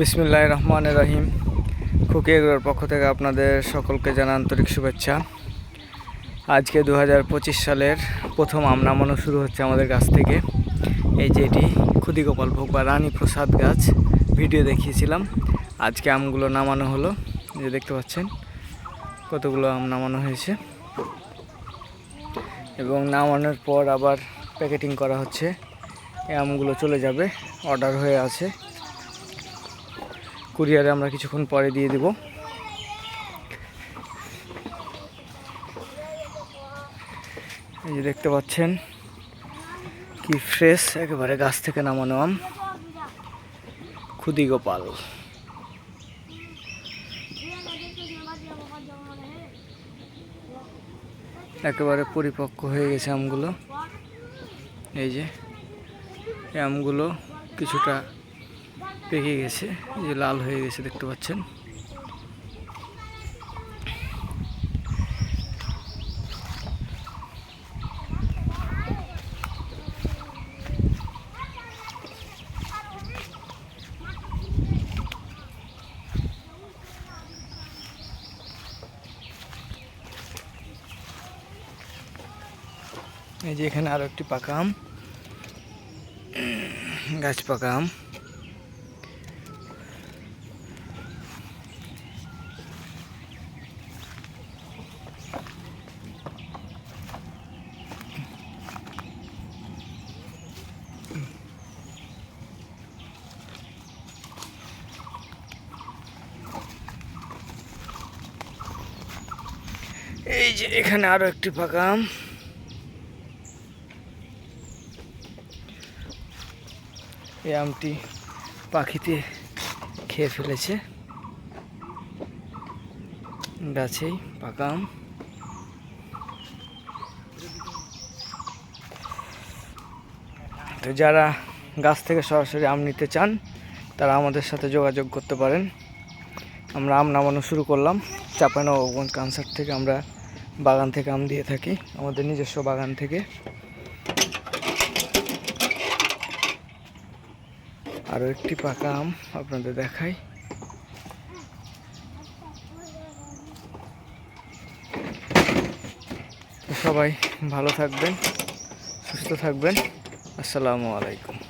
বিসমিল্লাহ রহমান রহিম। খুকি এগুলোর পক্ষ থেকে আপনাদের সকলকে জানা আন্তরিক শুভেচ্ছা। আজকে দু হাজার পঁচিশ সালের প্রথম আম নামানো শুরু হচ্ছে আমাদের গাছ থেকে। এই যে এটি ক্ষুদিগোপাল ভোগ বা রানী প্রসাদ গাছ, ভিডিও দেখিয়েছিলাম। আজকে আমগুলো নামানো হলো যে দেখতে পাচ্ছেন, কতগুলো আম নামানো হয়েছে। এবং নামানোর পর আবার প্যাকেটিং করা হচ্ছে। এই আমগুলো চলে যাবে, অর্ডার হয়ে আছে। কুরিয়ারে আমরা কিছুক্ষণ পরে দিয়ে দিব। এই যে দেখতে পাচ্ছেন, কি ফ্রেশ, একেবারে গাছ থেকে নামানো আম। খুদি গোপাল। একেবারে পরিপক্ক হয়ে গেছে আমগুলো। এই যে আমগুলো কিছুটা পেকে গেছে যে লাল হয়ে গেছে, দেখতে পাচ্ছেন। এই যে এখানে আরও একটি পাকা আম, গাছ পাকা আম। এই যে এখানে আরও একটি পাকা আম এই আমটি পাখিতে খেয়ে ফেলেছে। গাছেই পাকা আম তো যারা গাছ থেকে সরাসরি আম নিতে চান, তারা আমাদের সাথে যোগাযোগ করতে পারেন। আমরা আম নামানো শুরু করলাম। চাপানগঞ্জ কানসার থেকে আমরা বাগান থেকে আম দিয়ে থাকি, আমাদের নিজস্ব বাগান থেকে। আরও একটি পাকা আম আপনাদের দেখাই। সবাই ভালো থাকবেন, সুস্থ থাকবেন। আসসালামু আলাইকুম।